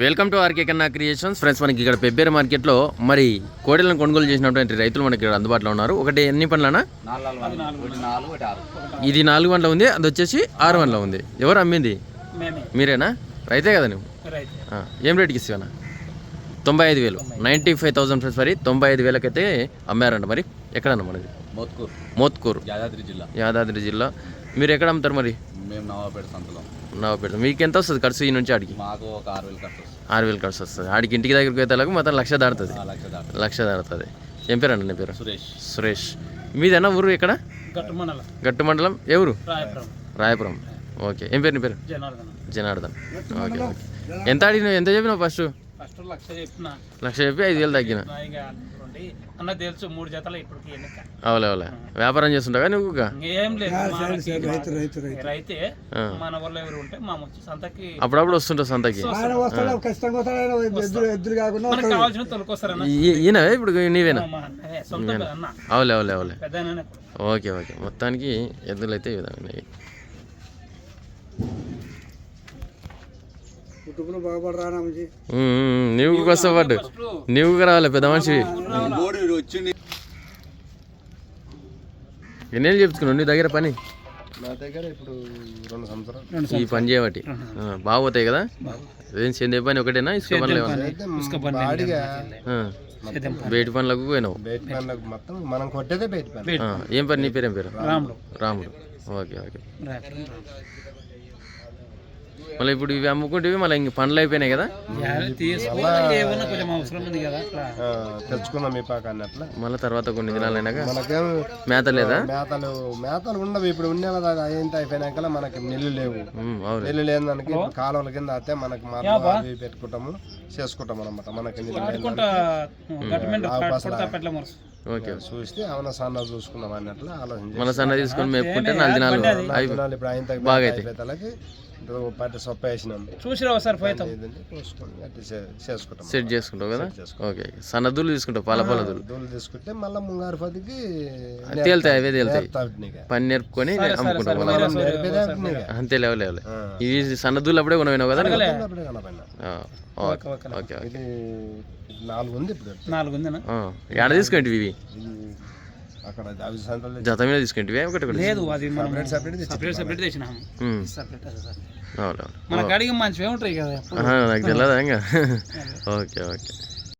Welcome to RK Kanna creations friends మనకి ఇక్కడ పెబ్బేరు మార్కెట్లో మరి కోడెలను కొనుగోలు చేసినటువంటి రైతులు మనకి ఇక్కడ అందుబాటులో ఉన్నారు. ఒకటి ఎన్ని పండ్లనా ఇది నాలుగు వందల ఉంది. అది వచ్చేసి ఆరు వందల ఉంది. ఎవరు అమ్మింది? మేమే. మీరేనా? రైతే కదా నువ్వు? ఏం రేటుకి ఇస్తావనా తొంభై ఐదు వేలు. నైంటీ ఫైవ్ థౌసండ్ ఫ్రెండ్స్ మరి తొంభై ఐదు వేలకైతే అమ్మారంట మరి. ఎక్కడన్నా మనది? మోత్కూర్. మోత్కూరు. యాదాద్రి జిల్లా. యాదాద్రి జిల్లా. మీరు ఎక్కడ అమ్ముతారు మరి? మేము నవాపేట సంతలో. నవపేట మీకు ఎంత వస్తుంది ఖర్చు ఈ నుంచి ఆడికి? మాకు ఒక ఆరు వేలు ఖర్చు వస్తుంది. ఆరు వేలు ఖర్చు వస్తుంది. ఆడికి ఇంటికి దగ్గరికి పోయేతలకు మొత్తం లక్ష దాడుతుంది ఆ లక్ష దాడుతుంది ఏం పేరు అండి నీ పేరు? సురేష్. సురేష్. మీదేనా ఊరు ఎక్కడ? గట్టు మండలం. గట్టు మండలం. ఏ ఊరు? రాయపురం. ఓకే. ఏం పేరు నీ పేరు? జనార్దన. జనార్దన్. Okay okay. ఎంత అడిగినావు ఎంత చెప్పినావు ఫస్ట్? ఫస్ట్ లక్ష చెప్పిన. లక్ష చెప్పి ఐదు వేలు తగ్గిన. అన్న తెలుసు మూడు జతలు ఇప్పటికి ఎన్నిక. అవలే అవలే. వ్యాపారం చేస్తుంటావా నువ్వు? ఏం లేదు రైతే. మన వాళ్ళు ఎవరు ఉంటే మా వచ్చి సంతకి అప్పుడప్పుడు వస్తుంటావు సంతకి. కావాల్సిన తొలకొస్తారన్న ఈ- ఈయన ఇప్పుడు నీవేనా? అవలే అవలే అవలే. Okay okay. మొత్తానికి ఎద్దులు అయితే ఈ విధంగా ఉన్నాయి ఉమ్, ఉమ్, ఉమ్, నీవు వస్తావు పడ్డు నీవు కూడా రావాలి పెద్ద మనిషి ఎన్నేళ్ళు చెప్తున్నావు? నీ దగ్గర పని? నా దగ్గర ఇప్పుడు రెండు సంవత్సరాలు. ఈ పని చేయబట్టి. ఆ, బాగోతాయి కదా? ఏం సేందే పని ఒకటేనా? ఇసుక పనులు బయటి పనులకు పోయినావు? మొత్తం మనం కొట్టేదే బయట ఏం పని? నీ పేరు ఏం పేరు? రాముడు. రాముడు. Okay okay. మళ్ళీ ఇప్పుడు ఇవి అమ్ముకుంటే మళ్ళీ ఇంక పనులు అయిపోయినాయి కదా? తెచ్చుకున్నాం ఈ పాక అన్నట్ల. మళ్ళీ తర్వాత కొన్ని దినాలు అయినాక మనకేం మేత లేదా? మేతలు మేతలు ఉండవు. ఇప్పుడు ఉండే కదా అది అయ్యింత అయిపోయినాక మనకి నీళ్ళు లేవు. అవును. నీళ్ళు లేదానికి కాలువల కింద అయితే మనకి మాత్రం పెట్టుకుంటాము చేసుకుంటాం అనమాట మనకి ఓకే. చూస్తే అవునా సన్న చూసుకున్నాం అన్నట్లు ఆలోచన మళ్ళీ సన్న తీసుకొని మేపుకుంటే నాలుగు దినాలు అయిపో చేస్తున్నాం. ఇప్పుడు ఆయన తగ్గ బాగా అయిపోయేతలకి పట్టి సొప్ప వేసినాం. చూసి రావు సార్ పోతాం ఇదండి కోసుకొని అట్లా చే- చేసుకుంటాం. సెట్ చేసుకుంటావు కదా? ఓకే. సన్నదులు తీసుకుంటావు పాల పాలదులు దూలు తీసుకుంటే మళ్ళీ ముంగారు పదికి తేలుతాయి అవే తేలుతాయి. పని నేర్పుకొని నీకు. అంతే లేవు లేవు ఇవి సన్నదులు అప్పుడే కొనవినావు కదా ఓకే ఓకే నాలుగు ఉంది ఇప్పుడు నాలుగు ఉందనా ఆ, ఎడ తీసుకుంటే ఇవి? ఇది అక్కడ అవి సంతలు జత మీద తీసుకుంటే ఒకటి ఒకటి లేదు అది మనం separate సపరేట్ సపరేట్ తెచ్చినాము ఉమ్, సపరేట్ అవును అవును మన కాడికి మంచిగా ఉంటాయి కదా ఆహా, నాకు తెలియదా ఇంకా. Okay okay.